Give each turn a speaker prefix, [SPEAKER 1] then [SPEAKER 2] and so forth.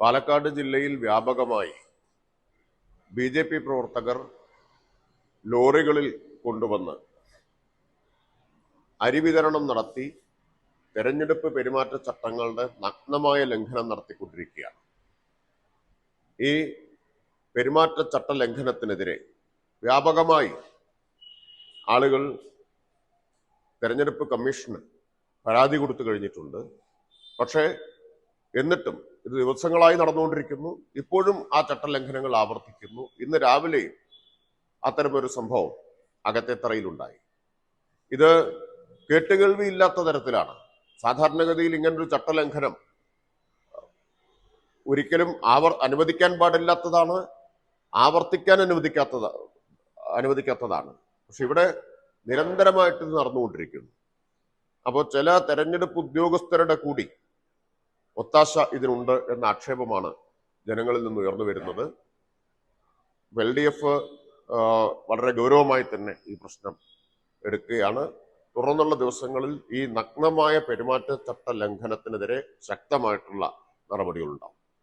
[SPEAKER 1] പാലക്കാട് ജില്ലയിൽ വ്യാപകമായി B J P പ്രവർത്തകർ ലോറികളിൽ കൊണ്ടുവന്ന് അരി വിതരണം നടത്തി തെരഞ്ഞെടുപ്പ് പെരുമാറ്റച്ചട്ടങ്ങളുടെ നഗ്നമായ ലംഘനം നടത്തിക്കൊണ്ടിരിക്കുകയാണ്. ഈ പെരുമാറ്റച്ചട്ട ലംഘനത്തിനെതിരെ വ്യാപകമായി ആളുകൾ തെരഞ്ഞെടുപ്പ് കമ്മീഷന് പരാതി കൊടുത്തു കഴിഞ്ഞിട്ടുണ്ട്. പക്ഷേ എന്നിട്ടും ഇത് ദിവസങ്ങളായി നടന്നുകൊണ്ടിരിക്കുന്നു. ഇപ്പോഴും ആ ചട്ടലംഘനങ്ങൾ ആവർത്തിക്കുന്നു. ഇന്ന് രാവിലെ അത്തരമൊരു സംഭവം അകത്തെത്തറയിലുണ്ടായി. ഇത് കേട്ടുകേൾവി ഇല്ലാത്ത തരത്തിലാണ്. സാധാരണഗതിയിൽ ഇങ്ങനൊരു ചട്ടലംഘനം ഒരിക്കലും ആവർ അനുവദിക്കാൻ പാടില്ലാത്തതാണ് ആവർത്തിക്കാൻ അനുവദിക്കാത്തത് അനുവദിക്കാത്തതാണ്. പക്ഷെ ഇവിടെ നിരന്തരമായിട്ട് ഇത് നടന്നുകൊണ്ടിരിക്കുന്നു. അപ്പോൾ ചില തെരഞ്ഞെടുപ്പ് ഉദ്യോഗസ്ഥരുടെ കൂടി ഒത്താശ ഇതിനുണ്ട് എന്ന ആക്ഷേപമാണ് ജനങ്ങളിൽ നിന്ന് ഉയർന്നു വരുന്നത്. എൽ ഡി എഫ് വളരെ ഗൗരവമായി തന്നെ ഈ പ്രശ്നം എടുക്കുകയാണ്. തുടർന്നുള്ള ദിവസങ്ങളിൽ ഈ നഗ്നമായ പെരുമാറ്റച്ചട്ട ലംഘനത്തിനെതിരെ ശക്തമായിട്ടുള്ള നടപടികളുണ്ടാവും.